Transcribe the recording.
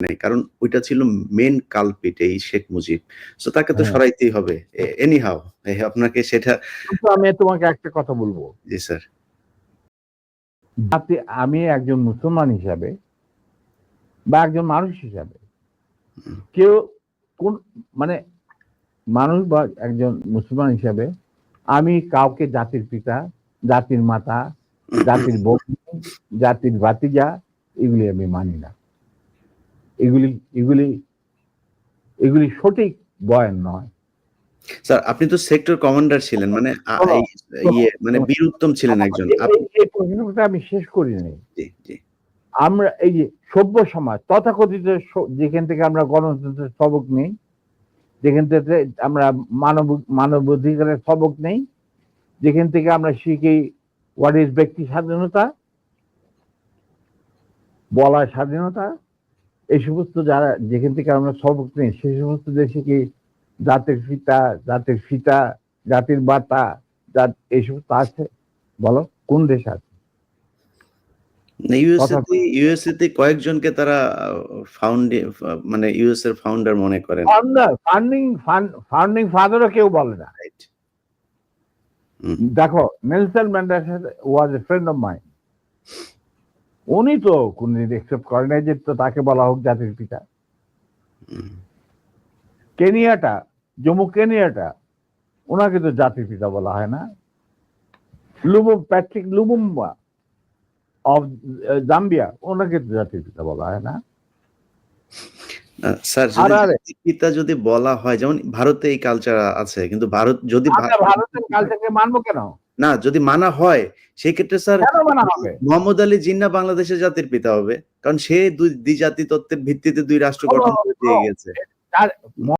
নাই। কারণ ওইটা ছিল মেন কালপিট এই শেখ মুজিব। সো তাকে তো হ্যাঁ। সরাইতেই হবে। এনি হাউ আপনাকে সেটা আমি তোমাকে একটা কথা বলব। জি স্যার আমি একজন মুসলমান হিসাবে বা একজন মানুষ হিসাবে কেউ কোন মানে মানুষ বা একজন মুসলমান হিসাবে আমি কাউকে জাতির পিতা জাতির মাতা জাতির বন্ধু জাতির বাতিজা এগুলি আমি মানি না। এগুলি এগুলি এগুলি সঠিক বয়ান নয়। স্যার আপনি তো সেক্টর কমান্ডার ছিলেন মানে এই- ইয়ে মানে বীর উত্তম ছিলেন একজন। এই- প্রশ্নটা আমি শেষ করিনি। জি জি। আমরা এই যে সভ্য সমাজ তথাকথিত যেখান থেকে আমরা গণতন্ত্রের সবক নেই যেখান থেকে আমরা মানব মানব অধিকারের সবক নেই যেখান থেকে আমরা শিখি হোয়াট ইজ ব্যক্তি স্বাধীনতা বলার স্বাধীনতা এই সমস্ত যারা যেখান থেকে আমরা সবক নেই সেই সমস্ত দেশে কি জাতের পিতা জাতের ফিতা জাতির বাতা জাত এই সমস্ত আছে? বলো কোন দেশ আছে? ইউএসএ কথা তে কয়েকজনকে তারা ফাউন্ড মানে ইউএস এর ফাউন্ডার মনে করেন। ফান্ডিং ফাউন্ডিং ফাদারও কেউ বলে না। রাইট দেখো Nelson Mandela was a friend of mind উনি তো কোনদিন একসেপ্ট করে নাই যে তাকে বলা হোক জাতির পিতা। কেনিয়াটা জম্মু কেনিয়াটা ওনাকে তো জাতির পিতা বলা হয় না। লুবুম প্যাট্রিক লুবুম্বা অফ জাম্বিয়া ওনাকে তো জাতির পিতা বলা হয় না। স্যার পিতা যদি বলা হয় যেমন ভারতে এই কালচার আছে কিন্তু ভারত যদি ভারতের কালচারকে মানবো কেন? না যদি মানা হয় সেই ক্ষেত্রে স্যার মোহাম্মদ আলী জিন্না বাংলাদেশের জাতির পিতা হবে। কারণ সে দুই দ্বিজাতি তত্ত্বের ভিত্তিতে দুই রাষ্ট্র গঠন করে দিয়ে গেছে।